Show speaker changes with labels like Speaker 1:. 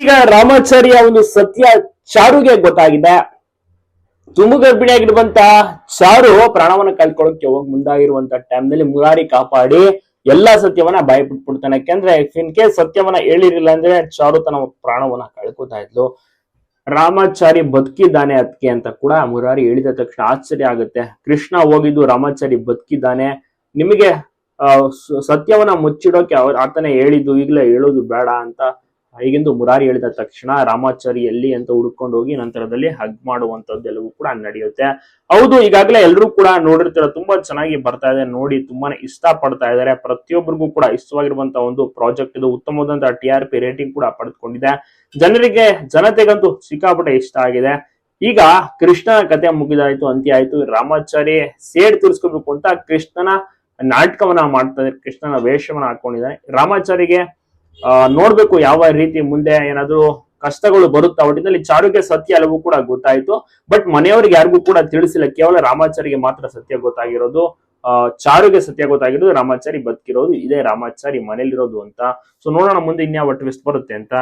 Speaker 1: ಈಗ ರಾಮಾಚಾರ್ಯ ಒಂದು ಸತ್ಯ ಚಾರುಗೆ ಗೊತ್ತಾಗಿದೆ. ತುಂಬು ಗರ್ಭಿಣಿಯಾಗಿರುವಂತ ಚಾರು ಪ್ರಾಣವನ್ನ ಕಳ್ಕೊಳ್ಳೋಕೆ ಹೋಗಿ ಮುಂದಾಗಿರುವಂತ ಟೈಮ್ನಲ್ಲಿ ಮುರಾರಿ ಕಾಪಾಡಿ ಎಲ್ಲಾ ಸತ್ಯವನ್ನ ಭಯಪಟ್ಬಿಡ್ತಾನೆ ಯಾಕೆಂದ್ರೆ ಇನ್ ಕೇಸ್ ಸತ್ಯವನ್ನ ಹೇಳಿರಲಿಲ್ಲ ಅಂದ್ರೆ ಚಾರು ತನ್ನ ಪ್ರಾಣವನ್ನ ಕಳ್ಕೊತಾ ಇದ್ಲು. ರಾಮಾಚಾರಿ ಬದುಕಿದ್ದಾನೆ ಅದಕ್ಕೆ ಅಂತ ಕೂಡ ಮುರಾರಿ ಹೇಳಿದ ತಕ್ಷಣ ಆಶ್ಚರ್ಯ ಆಗುತ್ತೆ. ಕೃಷ್ಣ ಹೋಗಿದ್ದು ರಾಮಾಚಾರಿ ಬದುಕಿದ್ದಾನೆ. ನಿಮಗೆ ಸತ್ಯವನ್ನ ಮುಚ್ಚಿಡೋಕೆ ಅವ್ರ ಆತನೇ ಹೇಳಿದ್ದು, ಈಗಲೇ ಹೇಳೋದು ಬೇಡ ಅಂತ ಹೀಗೆಂದು ಮುರಾರಿ ಹೇಳಿದ ತಕ್ಷಣ ರಾಮಾಚಾರಿ ಎಲ್ಲಿ ಅಂತ ಹುಡ್ಕೊಂಡು ಹೋಗಿ ನಂತರದಲ್ಲಿ ಹಗ್ ಮಾಡುವಂತದ್ದು ಎಲ್ಲವೂ ಕೂಡ ನಡೆಯುತ್ತೆ. ಹೌದು, ಈಗಾಗಲೇ ಎಲ್ಲರೂ ಕೂಡ ನೋಡಿರ್ತೀರ, ತುಂಬಾ ಚೆನ್ನಾಗಿ ಬರ್ತಾ ಇದೆ, ನೋಡಿ ತುಂಬಾನೇ ಇಷ್ಟ ಪಡ್ತಾ ಇದ್ದಾರೆ. ಪ್ರತಿಯೊಬ್ಬರಿಗೂ ಕೂಡ ಇಷ್ಟವಾಗಿರುವಂತ ಒಂದು ಪ್ರಾಜೆಕ್ಟ್ ಇದು. ಉತ್ತಮವಾದಂತಹ ಟಿ ಆರ್ ಪಿ ರೇಟಿಂಗ್ ಕೂಡ ಪಡೆದುಕೊಂಡಿದೆ. ಜನರಿಗೆ, ಜನತೆಗಂತೂ ಸಿಕ್ಕಾಪಟ್ಟೆ ಇಷ್ಟ ಆಗಿದೆ. ಈಗ ಕೃಷ್ಣನ ಕತೆ ಮುಗಿದಾಯ್ತು ಅಂತ್ಯ ಆಯ್ತು ರಾಮಾಚಾರಿ ಸೇಡ್ ತೀರ್ಸ್ಕೋಬೇಕು ಅಂತ ಕೃಷ್ಣನ ನಾಟಕವನ್ನ ಮಾಡ್ತಾ ಇದ್ದಾರೆ. ಕೃಷ್ಣನ ವೇಷವನ್ನ ಹಾಕೊಂಡಿದ್ದಾರೆ. ರಾಮಾಚಾರಿಗೆ ನೋಡ್ಬೇಕು ಯಾವ ರೀತಿ ಮುಂದೆ ಏನಾದ್ರು ಕಷ್ಟಗಳು ಬರುತ್ತಾ. ಒಟ್ಟಿನಲ್ಲಿ ಚಾರುಗೆ ಸತ್ಯ ಎಲ್ಲವೂ ಕೂಡ ಗೊತ್ತಾಯ್ತು. ಬಟ್ ಮನೆಯವ್ರಿಗೆ ಯಾರಿಗೂ ಕೂಡ ತಿಳಿಸಿಲ್ಲ. ಕೇವಲ ರಾಮಾಚಾರಿಗೆ ಮಾತ್ರ ಸತ್ಯ ಗೊತ್ತಾಗಿರೋದು. ಚಾರುಗೆ ಸತ್ಯ ಗೊತ್ತಾಗಿರೋದು, ರಾಮಾಚಾರಿ ಬದುಕಿರೋದು, ಇದೇ ರಾಮಾಚಾರಿ ಮನೇಲಿರೋದು ಅಂತ. ಸೊ ನೋಡೋಣ ಮುಂದೆ ಇನ್ಯಾವ ಟ್ವಿಸ್ಟ್ ಬರುತ್ತೆ ಅಂತ.